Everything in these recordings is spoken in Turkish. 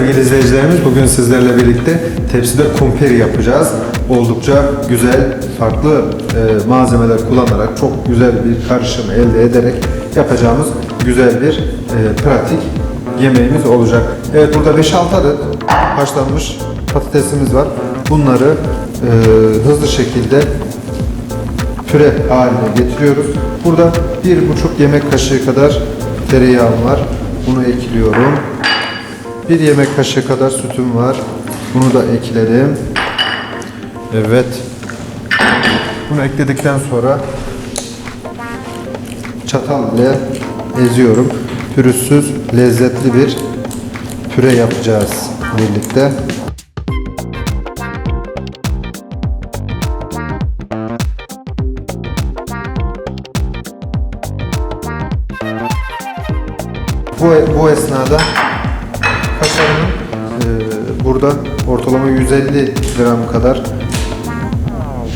izleyicilerimiz bugün sizlerle birlikte tepside kumpir yapacağız. Oldukça güzel, farklı e, malzemeler kullanarak çok güzel bir karışım elde ederek yapacağımız güzel bir e, pratik yemeğimiz olacak. Evet burada 5-6 adet haşlanmış patatesimiz var. Bunları e, hızlı şekilde püre haline getiriyoruz. Burada bir buçuk yemek kaşığı kadar tereyağım var. Bunu ekliyorum. Bir yemek kaşığı kadar sütüm var. Bunu da ekledim. Evet. Bunu ekledikten sonra çatal ile eziyorum. Pürüzsüz, lezzetli bir püre yapacağız birlikte. Bu, bu esnada burada ortalama 150 gram kadar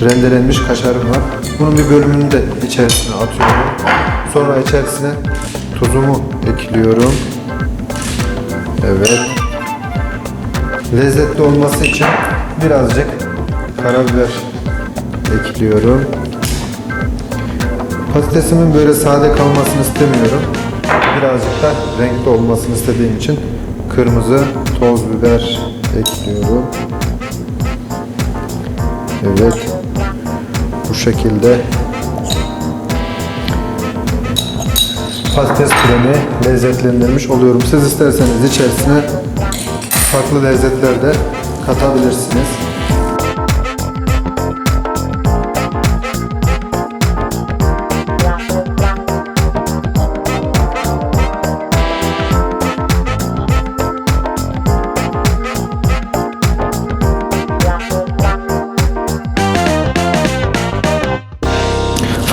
rendelenmiş kaşarım var. Bunun bir bölümünü de içerisine atıyorum. Sonra içerisine tuzumu ekliyorum. Evet. Lezzetli olması için birazcık karabiber ekliyorum. Patatesimin böyle sade kalmasını istemiyorum. Birazcık da renkli olmasını istediğim için kırmızı toz biber ekliyorum. Evet. Bu şekilde patates püremi lezzetlendirmiş oluyorum. Siz isterseniz içerisine farklı lezzetler de katabilirsiniz.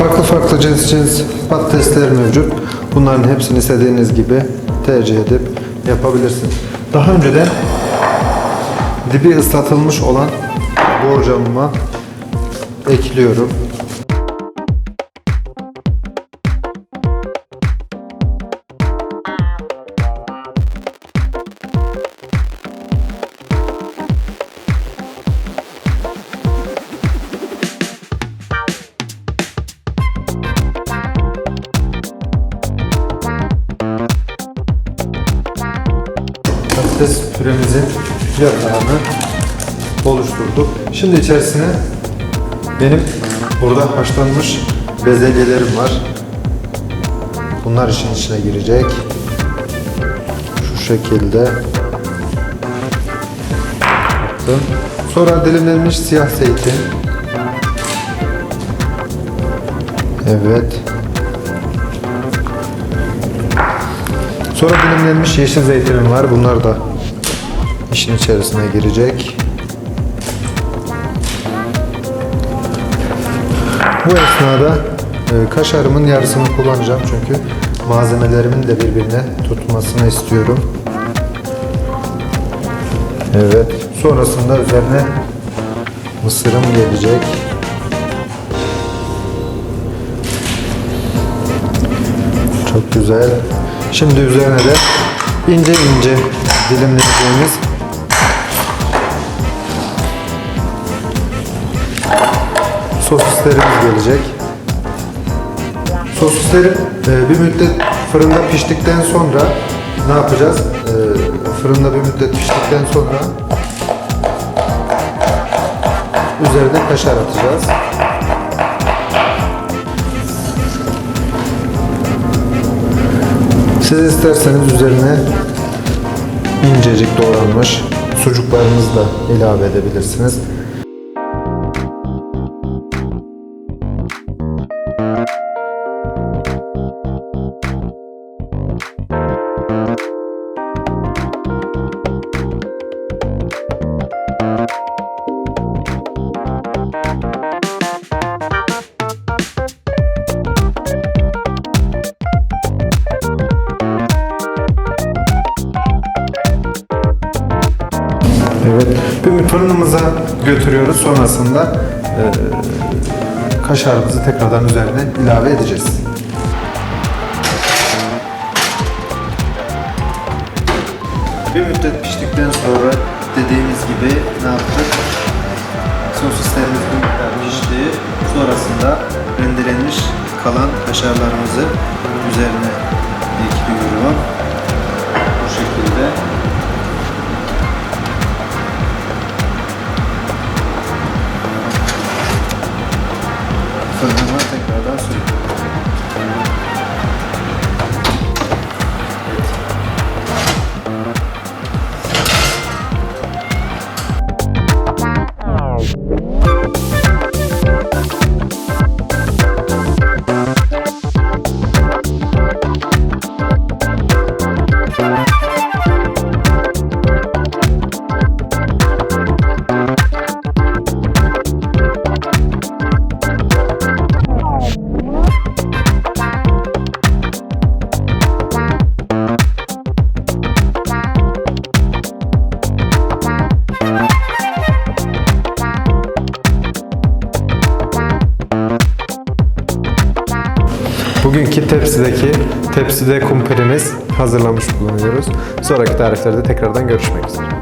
Farklı farklı cins cins patatesler mevcut. Bunların hepsini istediğiniz gibi tercih edip yapabilirsiniz. Daha önceden dibi ıslatılmış olan borcamıma ekliyorum. Patates püremizin yatağını oluşturduk. Şimdi içerisine benim burada haşlanmış bezelyelerim var. Bunlar işin içine girecek. Şu şekilde yaptım. Sonra dilimlenmiş siyah zeytin. Evet. Sonra dilimlenmiş yeşil zeytinim var. Bunlar da işin içerisine girecek. Bu esnada e, kaşarımın yarısını kullanacağım çünkü malzemelerimin de birbirine tutmasını istiyorum. Evet. Sonrasında üzerine mısırım gelecek. Çok güzel. Şimdi üzerine de ince ince dilimleyeceğimiz sosislerimiz gelecek. Sosisleri e, bir müddet fırında piştikten sonra ne yapacağız? E, fırında bir müddet piştikten sonra üzerine kaşar atacağız. Siz isterseniz üzerine incecik doğranmış sucuklarınızı da ilave edebilirsiniz. Evet. Bir fırınımıza götürüyoruz. Sonrasında e, kaşarımızı tekrardan üzerine ilave edeceğiz. Bir müddet piştikten sonra dediğimiz gibi ne yaptık? Sosislerimiz bir miktar pişti. Sonrasında rendelenmiş kalan kaşarlarımızı üzerine ekliyorum. Fırınıma tekrardan tepsideki tepside kumperimiz hazırlamış bulunuyoruz. Sonraki tariflerde tekrardan görüşmek üzere.